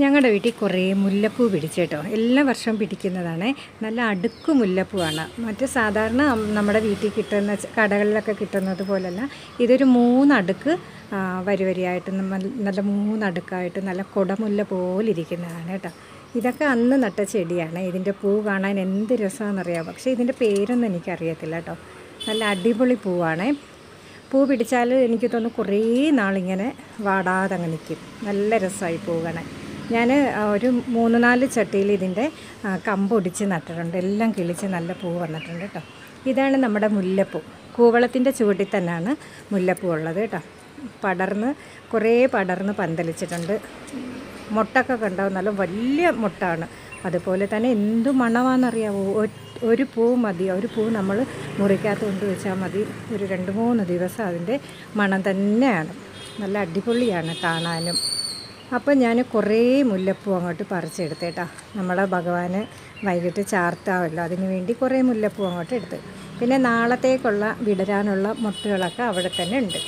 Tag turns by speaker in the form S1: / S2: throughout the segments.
S1: ഞങ്ങളുടെ വീട്ടിൽ കുറേ മുല്ലപ്പൂ പിടിച്ചു കേട്ടോ എല്ലാ വർഷവും പിടിക്കുന്നതാണ്. നല്ല അടുക്ക് മുല്ലപ്പൂവാണ്. മറ്റ് സാധാരണ നമ്മുടെ വീട്ടിൽ കിട്ടുന്ന കടകളിലൊക്കെ കിട്ടുന്നത് പോലല്ല. ഇതൊരു മൂന്നടുക്ക് വരിവരിയായിട്ട് നല്ല മൂന്നടുക്കായിട്ട് നല്ല കുടമുല്ല പോലെ ഇരിക്കുന്നതാണ് കേട്ടോ. ഇതൊക്കെ അന്ന് നട്ട ചെടിയാണ്. ഇതിന്റെ പൂ കാണാൻ എന്ത് രസമാണെന്നറിയാം പക്ഷേ ഇതിന്റെ പേരൊന്നും എനിക്കറിയത്തില്ല കേട്ടോ. നല്ല അടിപൊളി പൂവാണേ. പൂ പിടിച്ചാൽ എനിക്ക് തോന്നുന്നു കുറേ നാളിങ്ങനെ വാടാതെ അങ്ങ് നിൽക്കും. നല്ല രസമായി പൂ കാണാൻ ഞാൻ ഒരു മൂന്ന് നാല് ചട്ടിയിൽ ഇതിന്റെ കമ്പൊടിച്ച് നട്ടിട്ടുണ്ട്. എല്ലാം കിളിച്ച് നല്ല പൂ വന്നിട്ടുണ്ട് കേട്ടോ ഇതാണ് നമ്മുടെ മുല്ലപ്പൂ. കൂവളത്തിന്റെ ചുവട്ടിൽ തന്നെയാണ് മുല്ലപ്പൂ ഉള്ളത് കേട്ടോ പടർന്ന് കുറേ പടർന്ന് പന്തലിച്ചിട്ടുണ്ട്. മുട്ടൊക്കെ കണ്ടോ? നല്ല വലിയ മുട്ടാണ്. അതുപോലെ തന്നെ എന്തു മണമാണെന്നറിയാവോ? ഒരു പൂ മതി. ഒരു പൂ നമ്മൾ മുറിക്കകത്ത് കൊണ്ട് വെച്ചാൽ മതി. ഒരു രണ്ട് മൂന്ന് ദിവസം അതിന്റെ മണം തന്നെയാണ്. നല്ല അടിപൊളിയാണ് കാണാനും. അപ്പോൾ ഞാൻ കുറേ മുല്ലപ്പൂ അങ്ങോട്ട് പറിച്ചെടുത്തേട്ടാ. നമ്മളെ ഭഗവാന് വൈകിട്ട് ചാർത്താമല്ലോ അതിന് വേണ്ടി കുറേ മുല്ലപ്പൂ അങ്ങോട്ട് എടുത്ത്. പിന്നെ നാളത്തേക്കുള്ള വിടരാനുള്ള മുട്ടുകളൊക്കെ അവിടെ തന്നെ ഉണ്ട്.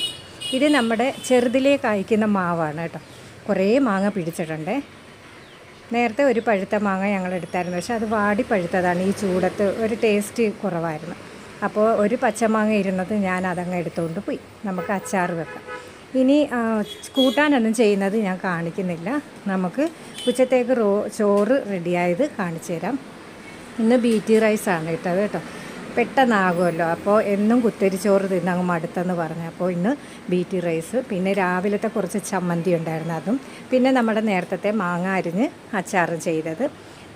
S1: ഇത് നമ്മുടെ ചെറുതിലേ കായ്ക്കുന്ന മാവാണ് കേട്ടോ. കുറേ മാങ്ങ പിടിച്ചിട്ടുണ്ടേ. നേരത്തെ ഒരു പഴുത്ത മാങ്ങ ഞങ്ങൾ എടുത്തായിരുന്നു. പക്ഷെ അത് വാടി പഴുത്തതാണ്. ഈ ചൂടത്ത് ഒരു ടേസ്റ്റ് കുറവായിരുന്നു. അപ്പോൾ ഒരു പച്ചമാങ്ങ ഇരുന്നത് ഞാൻ അതങ്ങ് എടുത്തുകൊണ്ട് പോയി. നമുക്ക് അച്ചാർ വെക്കാം. ഇനി കൂട്ടാനൊന്നും ചെയ്യുന്നത് ഞാൻ കാണിക്കുന്നില്ല. നമുക്ക് ഉച്ചത്തേക്ക് റോ ചോറ് റെഡിയായത് കാണിച്ചു തരാം. ഇന്ന് ബീറ്റി റൈസാണ് ഇട്ടത് കേട്ടോ. പെട്ടെന്നാകുമല്ലോ. അപ്പോൾ എന്നും കുത്തരി ചോറ് തിന്നങ്ങ് മടുത്തെന്ന് പറഞ്ഞു. അപ്പോൾ ഇന്ന് ബീറ്റി റൈസ്. പിന്നെ രാവിലത്തെ കുറച്ച് ചമ്മന്തി ഉണ്ടായിരുന്നു അതും. പിന്നെ നമ്മുടെ നേരത്തെ മാങ്ങ അരിഞ്ഞ് അച്ചാറും ചെയ്തത്.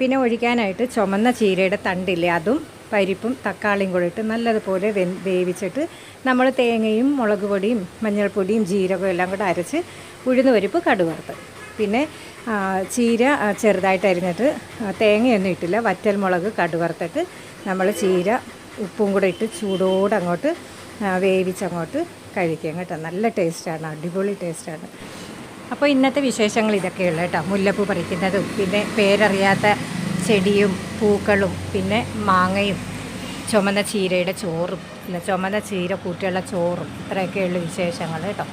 S1: പിന്നെ ഒഴിക്കാനായിട്ട് ചുമന്ന ചീരയുടെ തണ്ടില്ലേ അതും പരിപ്പും തക്കാളിയും കൂടെ ഇട്ട് നല്ലതുപോലെ വെ വേവിച്ചിട്ട് നമ്മൾ തേങ്ങയും മുളക് പൊടിയും മഞ്ഞൾപ്പൊടിയും ജീരകവും എല്ലാം കൂടെ അരച്ച് ഉഴുന്ന് പരിപ്പ് കടുവറുത്ത്. പിന്നെ ചീര ചെറുതായിട്ട് അരിഞ്ഞിട്ട് തേങ്ങയൊന്നും ഇട്ടില്ല. വറ്റൽ മുളക് കടുവറുത്തിട്ട് നമ്മൾ ചീര ഉപ്പും കൂടെ ഇട്ട് ചൂടോടെ അങ്ങോട്ട് വേവിച്ചങ്ങോട്ട് കഴിക്കാം കേട്ടോ. നല്ല ടേസ്റ്റാണ് അടിപൊളി ടേസ്റ്റാണ്. അപ്പോൾ ഇന്നത്തെ വിശേഷങ്ങൾ ഇതൊക്കെയുള്ളൂ കേട്ടോ. മുല്ലപ്പൂ പറിക്കുന്നതും പിന്നെ പേരറിയാത്ത ചെടിയും പൂക്കളും പിന്നെ മാങ്ങയും ചുമന്ന ചീരയുടെ ചോറും പിന്നെ ചുമന്ന ചീര കൂട്ടിയുള്ള ചോറും ഇത്രയൊക്കെയുള്ള വിശേഷങ്ങൾ കേട്ടോ.